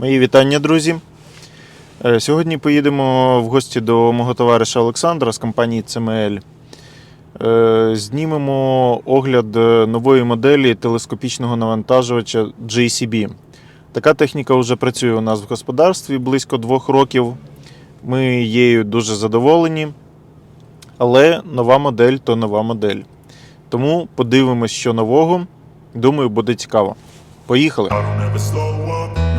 Мої вітання, друзі. Е, Сьогодні поїдемо в гості до мого товариша Олександра з компанії CML. Е, Знімемо огляд е, нової моделі телескопічного навантажувача JCB. Така техніка вже працює у нас в господарстві близько двох років. Ми її дуже задоволені. Але нова модель то нова модель. Тому подивимось, що нового. Думаю, буде цікаво. Поїхали!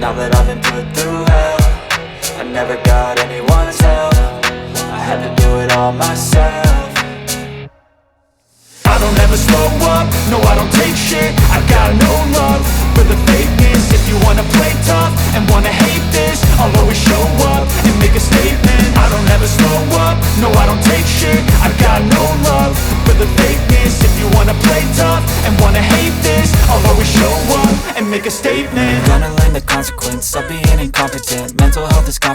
Now that I've been put through hell I never got anyone's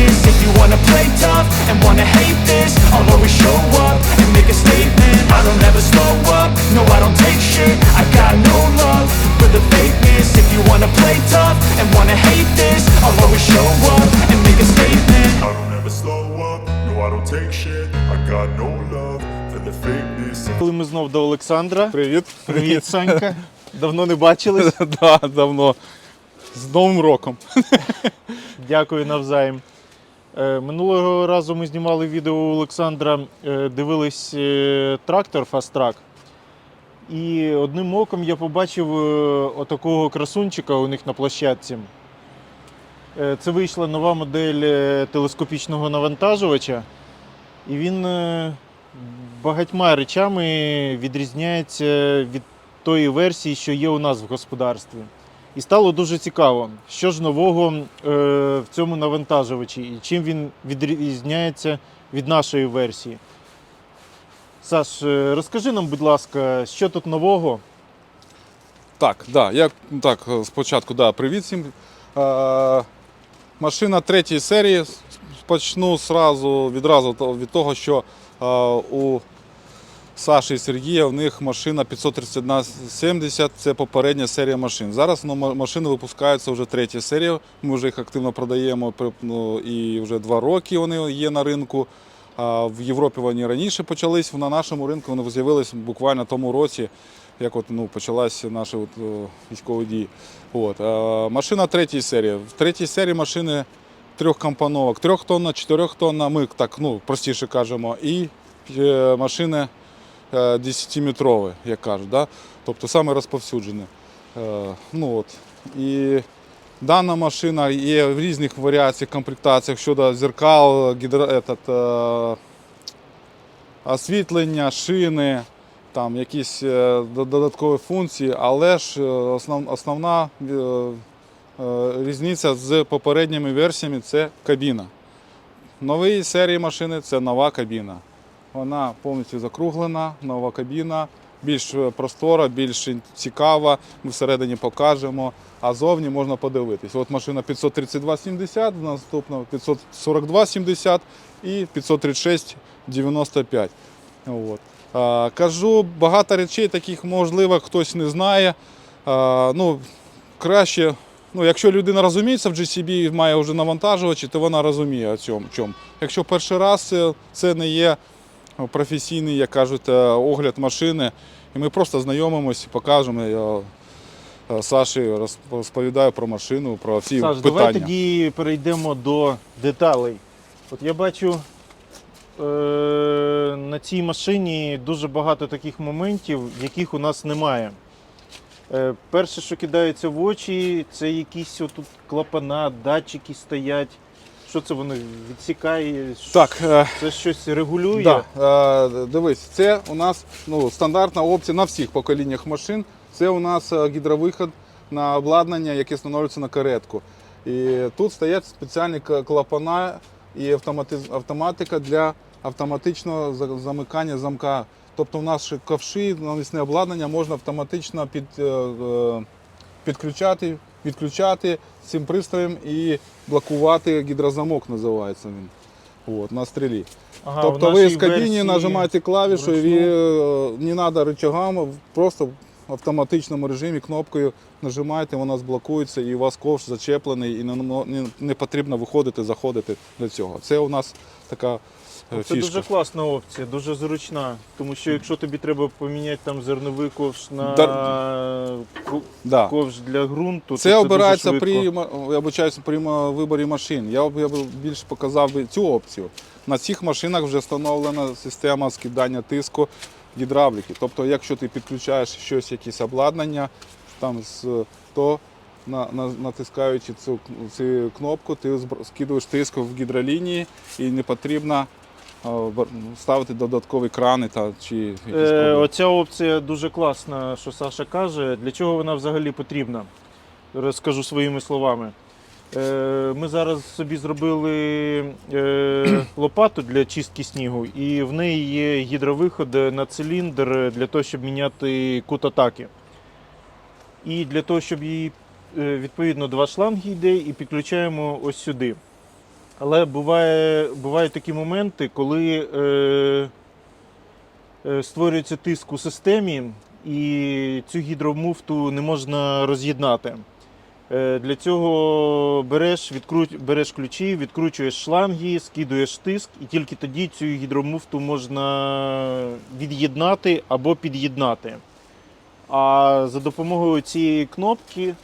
fakeness If you wanna play tough and wanna hate this I'll always show up and make a statement I don't ever slow up, no I don't take shit I got no love for the fakeness If you wanna play tough and wanna hate this I'll always show up and make a statement I don't ever slow up, no I don't take shit I got no love for the fakeness Коли ми знов до Олександра. Привіт. Привіт, Санька. Давно не бачились. да, давно. З Новим роком. Дякую навзаєм. Е, Минулого разу ми знімали відео у Олександра, е, дивились е, трактор Track. І одним оком я побачив отакого красунчика у них на площадці. Це вийшла нова модель телескопічного навантажувача. І він багатьма речами відрізняється від тої версії, що є у нас в господарстві. І стало дуже цікаво, що ж нового е, в цьому навантажувачі і чим він відрізняється від нашої версії. Саш, е, розкажи нам, будь ласка, що тут нового? Так, да, я так спочатку да, привіт всім. Е, машина третьої серії. Почну сразу, відразу від того, що е, у Саші і Сергія в них машина 53170, це попередня серія машин. Зараз ну, машини випускаються вже третя серія. Ми вже їх активно продаємо ну, і вже два роки вони є на ринку. А в Європі вони раніше почались, на нашому ринку вони з'явилися буквально тому році, як от, ну, почалися наші от, о, військові дії. От. А, машина третьої серії. В третій серії машини трьох компоновок, трьохтонна, чотирьохтонна, ми так ну, простіше кажемо, і е, машини е, 10-метрові, як кажуть. Да? Тобто саме розповсюджені. Е, ну, от. І дана машина є в різних варіаціях, комплектаціях щодо зеркал, гідро, этот, е, освітлення, шини, там якісь е, додаткові функції, але ж е, основ, основна е, е, різниця з попередніми версіями це кабіна. Нові серії машини це нова кабіна. Вона повністю закруглена, нова кабіна, більш е, простора, більш цікава. Ми всередині покажемо. А зовні можна подивитись. От машина 532,70, наступна 542,70 і 536,95. От. Кажу, багато речей таких можливо, хтось не знає. Ну, краще, ну, якщо людина розуміється в GCB і має вже навантажувачі, то вона розуміє о цьому. Якщо перший раз це, це не є професійний, як кажуть, е, огляд машини, і ми просто знайомимося, покажемо. Я е, Саші розповідаю про машину, про всі Саш, питання. давай тоді перейдемо до деталей. От я бачу е, на цій машині дуже багато таких моментів, яких у нас немає. Е, перше, що кидається в очі, це якісь отут клапана, датчики стоять. Що це воно відсікає? Так, е, Це щось регулює? Да, е, дивись, це у нас ну, стандартна опція на всіх поколіннях машин. Це у нас е, гідровиход на обладнання, яке встановлюється на каретку. І тут стоять спеціальні клапана і автоматика для автоматичного замикання замка. Тобто у нас ще ковші, навісне обладнання можна автоматично під, підключати, відключати цим пристроєм і блокувати гідрозамок, називається він. От, на стрілі. Ага, тобто ви з кабіні версії нажимаєте клавішу, і е, не треба рычагами, просто в автоматичному режимі кнопкою нажимаєте, вона зблокується і у вас ковш зачеплений, і не, не, не потрібно виходити, заходити до цього. Це у нас така Це фішка. дуже класна опція, дуже зручна. Тому що якщо тобі треба поміняти там зерновий ковш на ку- Да. ковш для ґрунту, Це то обирається дуже при, швидко. ма- я обучаюся при ма- виборі машин. Я б я б більше показав би цю опцію. На цих машинах вже встановлена система скидання тиску гідравліки. Тобто, якщо ти підключаєш щось, якесь обладнання, там, з, то на, на, натискаючи цю, цю кнопку, ти збр- скидуєш тиск в гідролінії і не потрібно ставити додаткові крани та, чи якісь Е, оця опція дуже класна, що Саша каже. Для чого вона взагалі потрібна? Розкажу своїми словами. Е, ми зараз собі зробили е, лопату для чистки снігу, і в неї є гідровиход на циліндр для того, щоб міняти кут атаки. І для того, щоб її е, відповідно два шланги йде і підключаємо ось сюди. Але буває, бувають такі моменти, коли е, е, створюється тиск у системі, і цю гідромуфту не можна роз'єднати. Е, Для цього береш, відкруть, береш ключі, відкручуєш шланги, скидуєш тиск, і тільки тоді цю гідромуфту можна від'єднати або під'єднати. А за допомогою цієї кнопки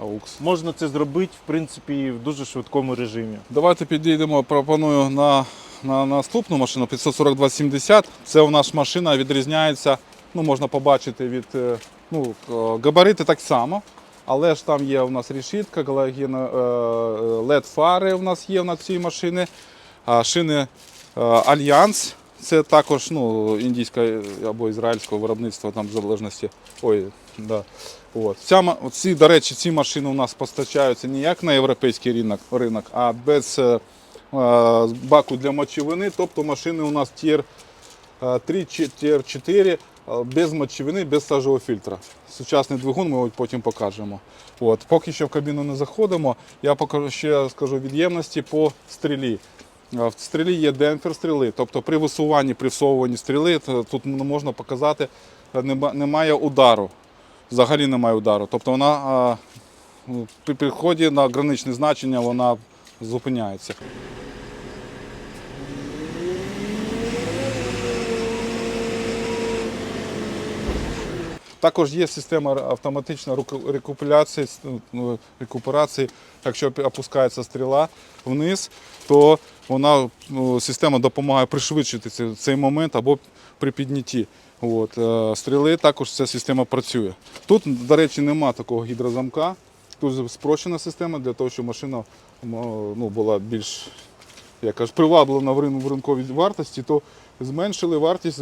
Аукс. можна це зробити в принципі в дуже швидкому режимі. Давайте підійдемо, пропоную на, на наступну машину 54270. Це у нас машина відрізняється, ну можна побачити від е, ну, е, габарити так само. Але ж там є у нас решітка, галоген, led фари у нас є на цій машині. Шини е, Альянс. Це також ну, індійське або ізраїльського виробництва, там в залежності. Ой, да. От. Ця, ці, до речі, ці машини у нас постачаються не як на європейський ринок, ринок а без е, е, баку для мочовини. Тобто машини у нас тір 3, тір 4, е, без мочовини, без сажового фільтра. Сучасний двигун ми потім покажемо. От. Поки що в кабіну не заходимо, я покажу ще скажу від'ємності по стрілі. Е, В стрілі є демпфер стріли, тобто при висуванні, при всовуванні стріли тут можна показати, е, немає удару. Взагалі немає удару. Тобто вона ну, при підході на граничне значення вона зупиняється. Також є система автоматичної рекуперації, ну, рекуперації. Якщо опускається стріла вниз, то вона, ну, система допомагає пришвидшити цей момент або при піднятті. От, е, стріли також ця система працює. Тут, до речі, нема такого гідрозамка. Тут спрощена система для того, щоб машина ну, була більш як кажуть, приваблена в рин- ринковій вартості, то зменшили вартість,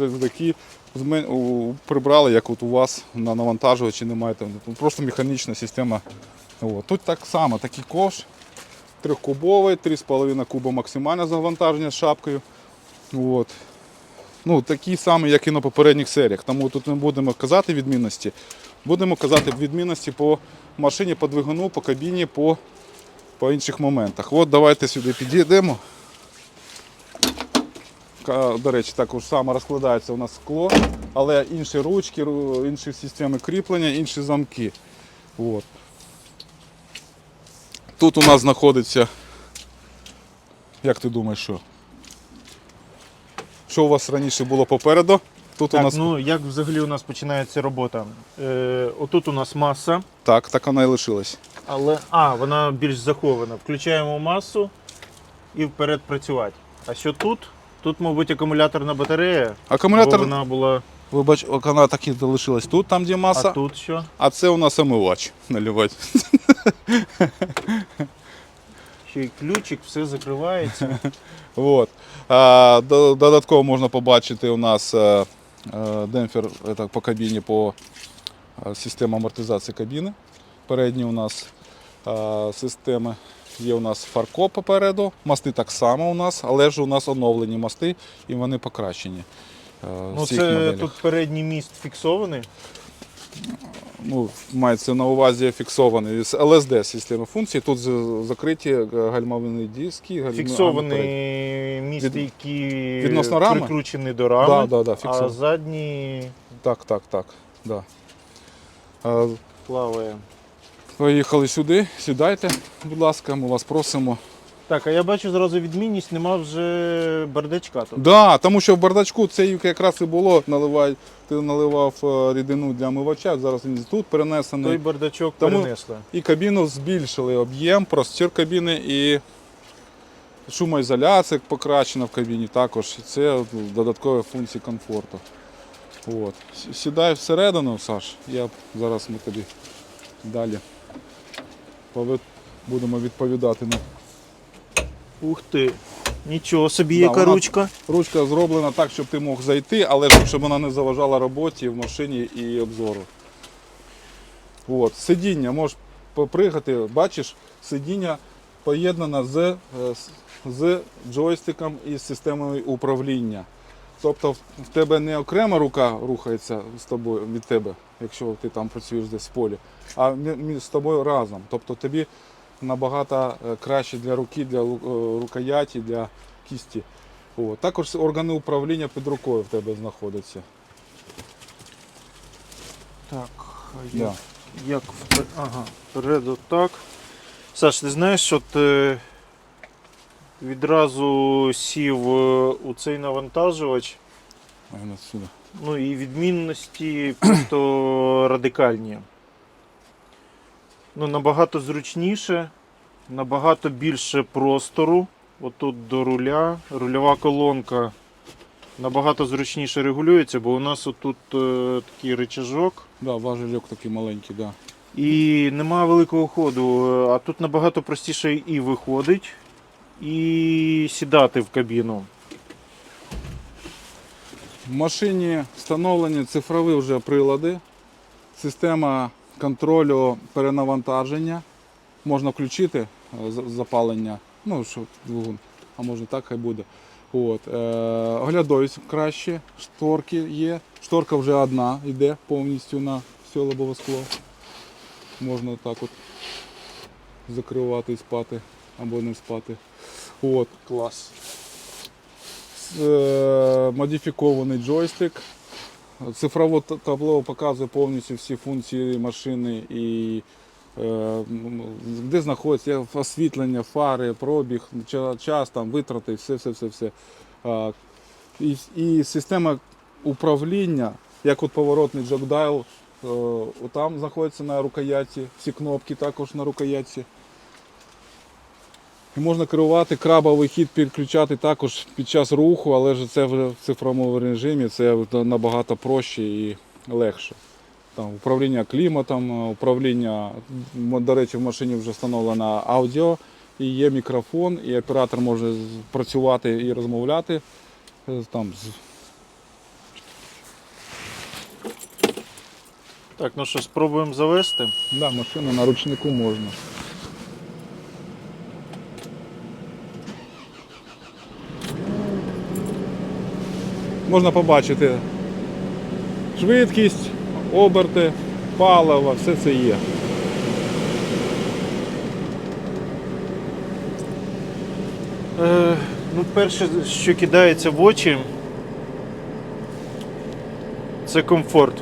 у- прибрали, як от у вас на навантажувачі немає. Там, просто механічна система. От. Тут так само, такий ковш, трьохкубовий, 3,5 куба максимальне завантаження з шапкою. От. Ну, такий самий, як і на попередніх серіях. Тому тут не будемо казати відмінності. Будемо казати відмінності по машині, по двигуну, по кабіні, по, по інших моментах. От давайте сюди підійдемо. До речі, також само розкладається у нас скло, але інші ручки, інші системи кріплення, інші замки. От. Тут у нас знаходиться. Як ти думаєш, що? Що у вас раніше було попереду? Тут у нас ну як взагалі у нас починається робота? Е, отут у нас маса, так, так вона і лишилась. але а, вона більш захована. Включаємо масу і вперед працювати. А що тут? Тут, мабуть, акумуляторна батарея. Акумулятор, Бо вона була. вибач, вона так і залишилась тут, там де маса, А тут що? а це у нас омивач наливати. Ще й ключик, все закривається. От. А, додатково можна побачити у нас е, е, демпфер так, по кабіні по е, системі амортизації кабіни. Передні у нас системи. Є у нас фаркоп попереду, мости так само у нас, але ж у нас оновлені мости і вони покращені. Ну, це моделях. тут передній міст фіксований. Ну, мається на увазі фіксований з LSD системи функцій. Тут закриті е, гальмовні диски. гальм- а. Фіксований Від- який відносно рами? прикручений до рами, Да, да, да, а задній Так, так, так. Да. Е, плаває. Поїхали сюди, сідайте, будь ласка, ми вас просимо. Так, а я бачу зразу відмінність, нема вже бардачка тут. Да, тому що в бардачку це якраз і було, наливай, ти наливав е, рідину для мивача, зараз він тут перенесений. Той бардачок Тому- перенесли. І кабіну збільшили об'єм, простір кабіни і шумоізоляція покращена в кабіні також. Це додаткові функції комфорту. От. С- Сідай всередину, Саш, я зараз ми тобі далі пове- будемо відповідати на. Ух ти. Нічого собі, Да, яка вона- ручка. Ручка зроблена так, щоб ти мог зайти, але щоб вона не заважала роботі в машині і обзору. От. Сидіння можеш попригати, бачиш, сидіння поєднане з, е, з- джойстиком і з системою управління. Тобто в тебе не окрема рука рухається з тобою від тебе, якщо ти там працюєш десь в полі, а з тобою разом. Тобто тобі набагато е, краще для руки, для е, рукояті, для кісті. О, також органи управління під рукою в тебе знаходяться. Так, а Да. як, як впер... Ага, вперед отак. Саш, ти знаєш, що ти відразу сів е, у цей навантажувач, ну, ну і відмінності просто радикальні. Ну, набагато зручніше, набагато більше простору. Отут до руля. Рульова колонка набагато зручніше регулюється, бо у нас отут е, такий рычажок. Да, важельок такий маленький, да. І немає великого ходу, а тут набагато простіше і виходить, і сідати в кабіну. В машині встановлені цифрові вже прилади, система контролю перенавантаження. Можна включити е, запалення, ну що двигун, а може так хай буде. От, е, оглядовість краще, шторки є. Шторка вже одна йде повністю на все лобове скло. Можна так от закривати і спати або не спати. От. Клас. Е, модифікований джойстик. Цифрове табло показує повністю всі функції машини і е, де знаходиться освітлення, фари, пробіг, час, там, витрати, все, все, все, все. І, і система управління, як от поворотний джокдайл, е, там знаходиться на рукояті, всі кнопки також на рукояті. І можна керувати крабовий хід, підключати також під час руху, але ж це вже в цифровому режимі, це набагато проще і легше. Там управління кліматом, управління, до речі, в машині вже встановлено аудіо, і є мікрофон, і оператор може працювати і розмовляти. е, Там, Так, ну що, спробуємо завести. да, машина на ручнику можна. Можна побачити швидкість, оберти, паливо, все це є. Е, ну, перше, що кидається в очі, це комфорт.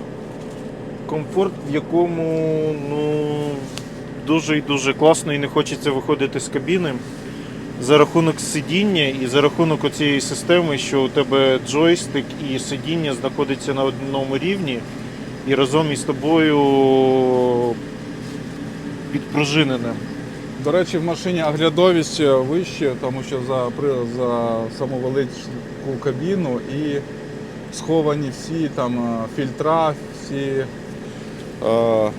Комфорт, в якому ну, дуже і дуже класно і не хочеться виходити з кабіни. За рахунок сидіння і за рахунок оцієї системи, що у тебе джойстик і сидіння знаходиться на одному рівні і разом із тобою підпружинене. До речі, в машині оглядовість вища, тому що за, за саму кабіну і сховані всі там е, фільтра, всі е,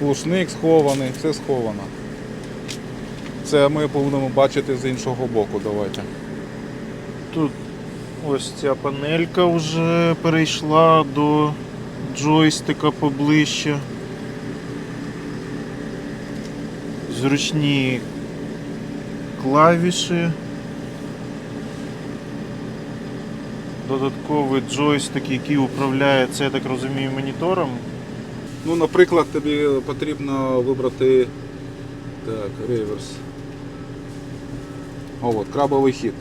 глушник схований, все сховано. Це ми будемо бачити з іншого боку. Давайте. Тут ось ця панелька вже перейшла до джойстика поближче. Зручні клавіші. Додатковий джойстик, який управляє, це я так розумію, монітором. Ну, наприклад, тобі потрібно вибрати так, реверс. О, от, крабовий хід.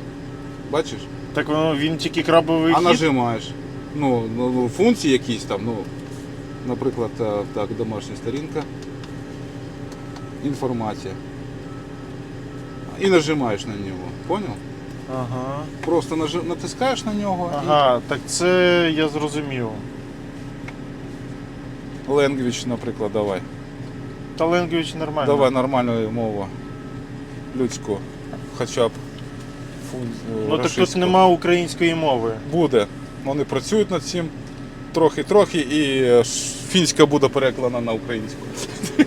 Бачиш? Так воно він тільки крабовий А хід. нажимаєш. Ну, ну, ну, функції якісь там, ну, наприклад, е, так, домашня сторінка. Інформація. І нажимаєш на нього. Поняв? Ага. Просто нажи... натискаєш на нього Ага, так це я зрозумів. і language, наприклад, давай. Та Ленгович нормально. Давай нормальну мову. Людську. Хоча б. Ну так тут нема української мови. Буде. Вони працюють над цим трохи-трохи, і е, фінська буде перекладена на українську.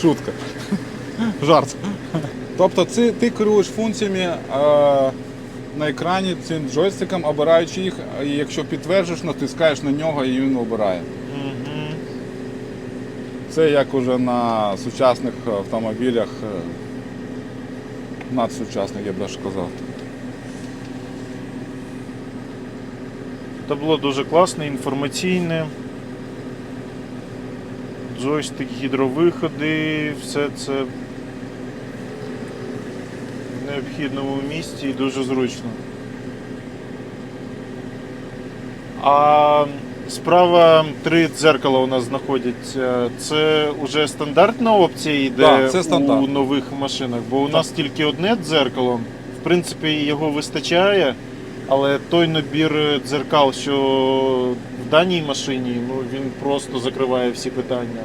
Шутка. Жарт. Тобто це, ти керуєш функціями е, на екрані цим джойстиком, обираючи їх, і якщо підтверджуєш, натискаєш на нього і він обирає. Це як уже на сучасних автомобілях, надсучасних, я б сказав. Табло дуже класне, інформаційне. Джойстик, гідровиходи, все це в необхідному місці і дуже зручно. А справа три дзеркала у нас знаходяться. Це вже стандартна опція йде Так, це стандарт. у нових машинах, бо у нас тільки одне дзеркало. В принципі, його вистачає, але той набір дзеркал, що в даній машині, ну він просто закриває всі питання.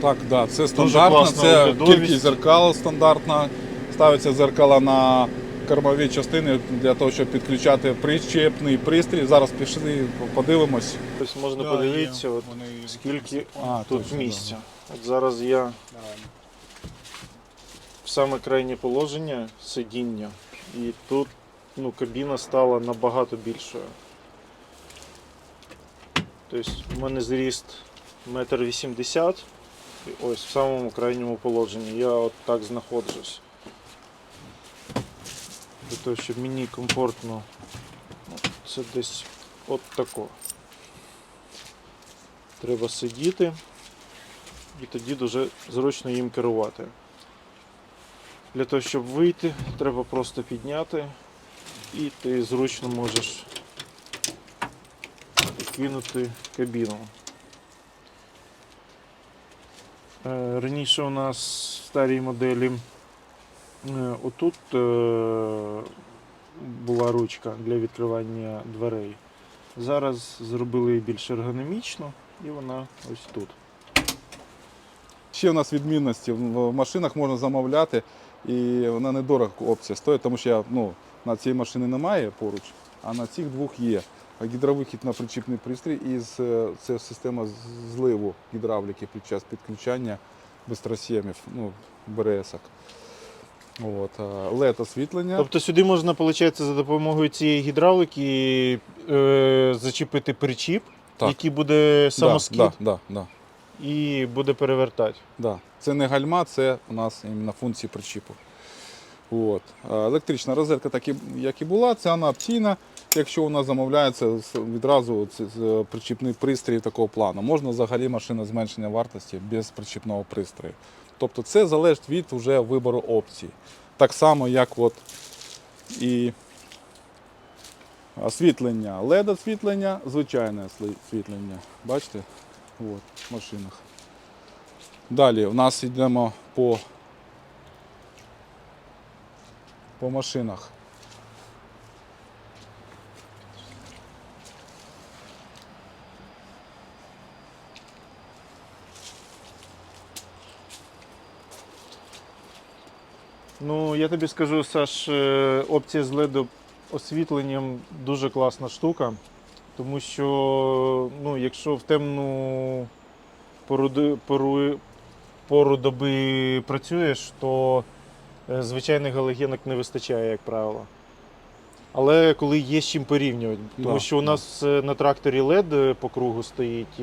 Так, да, це стандартно, це оглядовість. кількість зеркал стандартна. Ставиться зеркала на кормові частини для того, щоб підключати причепний пристрій. Зараз пішли, подивимось. Ось можна Да, подивитися, є. от, Вони- скільки А, тут точно, місця. От зараз я в саме крайнє положення сидіння, і тут ну, кабіна стала набагато більшою. Тобто в мене зріст метр вісімдесят, і ось в самому крайньому положенні. Я от так знаходжусь. Для того, щоб мені комфортно, ну, це десь от тако. Треба сидіти і тоді дуже зручно їм керувати. Для того, щоб вийти, треба просто підняти і ти зручно можеш кинути кабіну. Е, Раніше у нас в старій моделі отут е, була ручка для відкривання дверей. Зараз зробили її більш ергономічно і вона ось тут. ще в нас відмінності. В машинах можна замовляти, і вона недорого опція стоїть, тому що ну, на цій машині немає поруч, а на цих двох є. Гідровихід на причіпний пристрій і е, це система зливу гідравліки під час підключання бистросємів, ну, БРСок. От, LED освітлення. Тобто сюди можна, виходить, за допомогою цієї гідравлики е, зачепити причіп, Так. який буде самоскид Да, да, да, да. і буде перевертати. Да. Це не гальма, це у нас іменно функції причіпу. От. Електрична розетка, так і, як і була, це вона опційна. Якщо у нас замовляється відразу причіпний пристрій такого плану, можна взагалі машина зменшення вартості без причіпного пристрою. Тобто це залежить від уже вибору опцій. Так само, як от і освітлення, LED освітлення, звичайне освітлення. Бачите? От, в машинах. Далі у нас йдемо по, по машинах. Ну, я тобі скажу, Саш, е, опція з LED освітленням дуже класна штука. Тому що, ну, якщо в темну пору, пору, пору доби працюєш, то е, звичайних галогенок не вистачає, як правило. Але коли є з чим порівнювати, тому Да, що у нас е, на тракторі LED по кругу стоїть,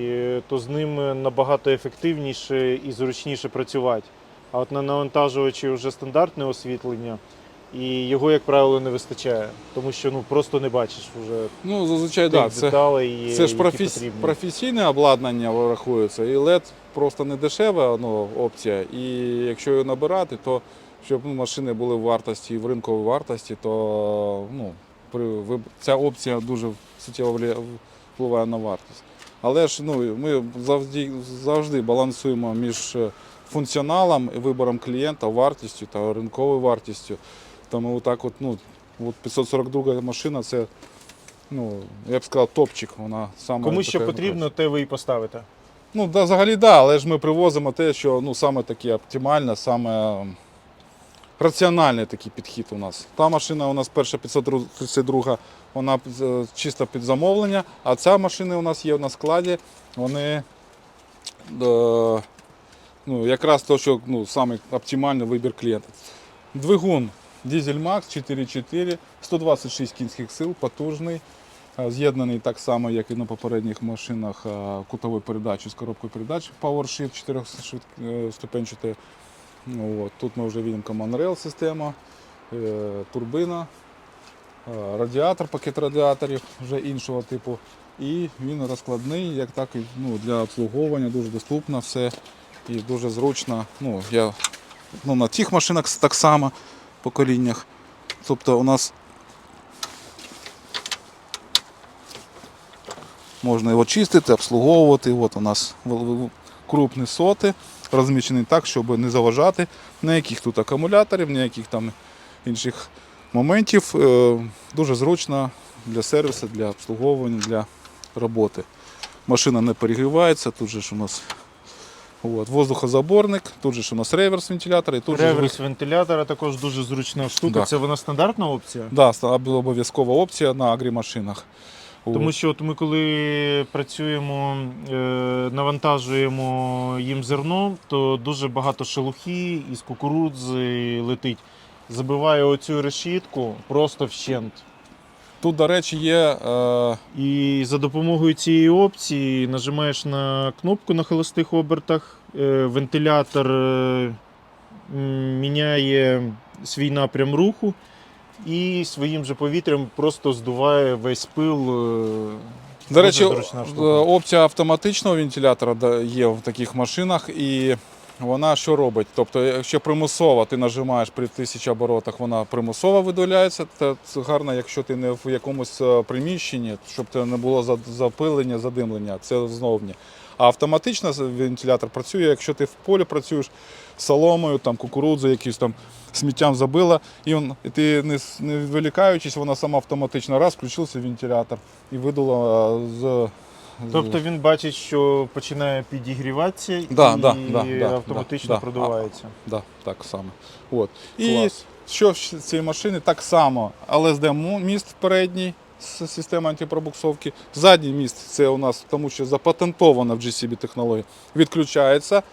то з ним набагато ефективніше і зручніше працювати. А от на навантажувачі вже стандартне освітлення, і його, як правило, не вистачає, тому що ну просто не бачиш вже Ну, зазвичай, тих да, це, деталей, це ж які професі... професійне обладнання рахується, і LED просто не дешева ну, опція. І якщо її набирати, то щоб ну, машини були в вартості, в ринковій вартості, то ну, при... ця опція дуже суттєво впливає на вартість. Але ж ну, ми завжди, завжди балансуємо між функціоналом вибором клієнта, вартістю та ринковою вартістю. Тому так от, ну, от 542 машина це, ну, я б сказав, топчик. Вона саме Кому що така потрібно, те ви і поставите. Ну, да, взагалі, да, але ж ми привозимо те, що ну, саме таке оптимальне, саме ем, раціональний такий підхід у нас. Та машина у нас перша 532, вона е, чисто під замовлення, а ця машина у нас є на складі, вони е, ну, якраз то, що ну, саме оптимальний вибір клієнта. Двигун Diesel Max 4.4, 126 кінських сил, потужний. Е, З'єднаний так само, як і на попередніх машинах е, кутовою передачі з коробкою передач PowerShift 4-ступенчатої. Ну. Тут ми вже бачимо Rail система, е, турбина, е, радіатор, пакет радіаторів вже іншого типу. І він розкладний, як так і ну, для обслуговування, дуже доступно все і дуже зручно. Ну, я, ну, на тих машинах так само поколіннях. Тобто у нас можна його чистити, обслуговувати. От у нас крупні соти, розміщені так, щоб не заважати ніяких тут акумуляторів, ніяких там інших моментів. Е, Дуже зручно для сервісу, для обслуговування, для роботи. Машина не перегрівається, тут же ж у нас от, воздухозаборник, тут же ж у нас реверс вентилятор і тут же Реверс вентилятора також дуже зручна штука. Да. Це вона стандартна опція. Да, обов'язкова опція на агрімашинах. Тому що от ми коли працюємо, е, навантажуємо їм зерно, то дуже багато шелухи із кукурудзи летить. Забиває оцю решітку просто вщент. Тут, до речі, є е, І за допомогою цієї опції нажимаєш на кнопку на холостих обертах, вентилятор е, міняє свій напрям руху і своїм же повітрям просто здуває весь пил. е, До речі, е, опція автоматичного вентилятора є в таких машинах, і вона що робить? Тобто, якщо примусово ти нажимаєш при 1000 оборотах, вона примусово видаляється. Це гарно, якщо ти не в якомусь е, приміщенні, щоб це не було запилення, задимлення, це ззовні. А автоматично вентилятор працює, якщо ти в полі працюєш соломою, там кукурудзою, якимось там сміттям забила, і, він, ти не, не відволікаючись, вона сама автоматично раз включився вентилятор і видула е, з Тобто він бачить, що починає підігріватися Да, і да, да, да, автоматично да, да. продувається. Да, так само. От. І Клас. що в цій машині так само му- міст передній з системою антипробуксовки. Задній міст це у нас тому, що запатентована в GCB технологія, відключається.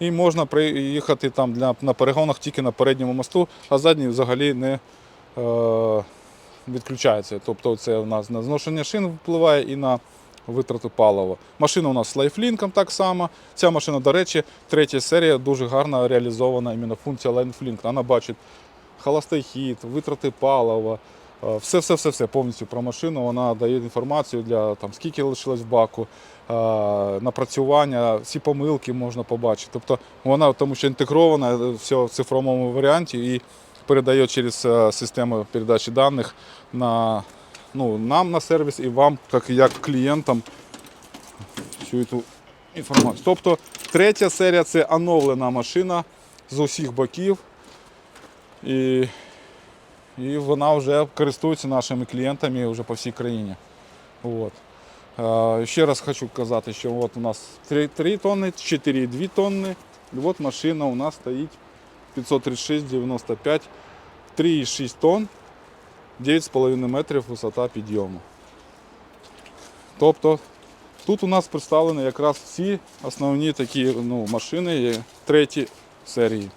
І можна приїхати там для, на перегонах тільки на передньому мосту, а задній взагалі не е, відключається. Тобто це у нас на зношення шин впливає і на витрату палива. Машина у нас з лайфлінком так само. Ця машина, до речі, третя серія дуже гарно реалізована іменно функція лайфлінк. Вона бачить холостий хід, витрати палива. е, Все, все, все, все повністю про машину. Вона дає інформацію для там скільки лишилось в баку, е, напрацювання, всі помилки можна побачити. Тобто вона тому, що інтегрована е, все в цифровому варіанті і передає через е, систему передачі даних на ну, нам на сервіс і вам, як, як клієнтам, всю цю інформацію. Тобто третя серія це оновлена машина з усіх боків. І, і вона вже користується нашими клієнтами вже по всій країні. От. Е, Ще раз хочу казати, що от у нас 3, 3 тонни, 4,2 тонни. І от машина у нас стоїть 536,95, 3,6 тонн, 9,5 метрів висота підйому. Тобто тут у нас представлені якраз всі основні такі ну, машини є треті серії,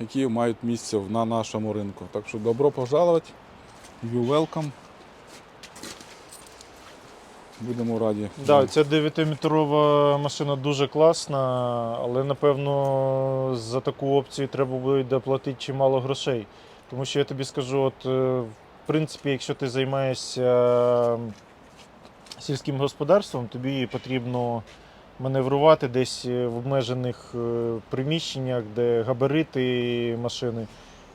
які мають місце на нашому ринку. Так що добро пожаловать, you welcome. Будемо раді. Да, ця 9-метрова машина дуже класна, але напевно за таку опцію треба буде доплатити чимало грошей. Тому що я тобі скажу, от, е, в принципі, якщо ти займаєшся сільським господарством, тобі потрібно маневрувати десь е, в обмежених е, приміщеннях, де габарити машини.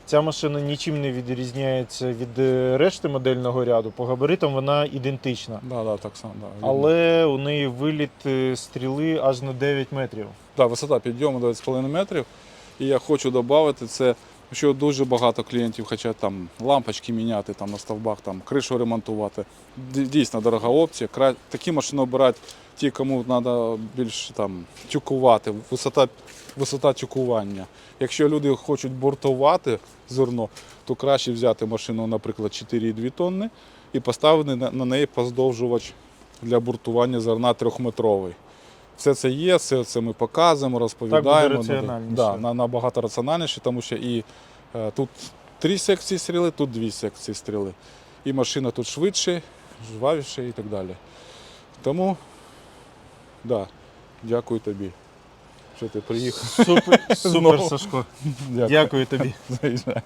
Ця машина нічим не відрізняється від решти модельного ряду. По габаритам вона ідентична. Да, да, так само. Да. Але у неї виліт стріли аж на 9 метрів. Да, висота підйому 9,5 метрів. І я хочу додати, це що дуже багато клієнтів хочуть там лампочки міняти там, на стовбах, там, кришу ремонтувати. Дійсно дорога опція. Такі машини обирають ті, кому треба більш там, тюкувати, висота, висота тюкування. Якщо люди хочуть бортувати зерно, то краще взяти машину, наприклад, 4,2 тонни і поставити на неї поздовжувач для бортування зерна трьохметровий. Все це є, все це ми показуємо, розповідаємо. раціональніше. Да, на- набагато раціональніше, тому що і е, тут три секції стріли, тут дві секції стріли. І машина тут швидше, жвавіше і так далі. Тому, да, дякую тобі, що ти приїхав. Супер, супер Сашко. Дякую. Дякую тобі. Заїжджай.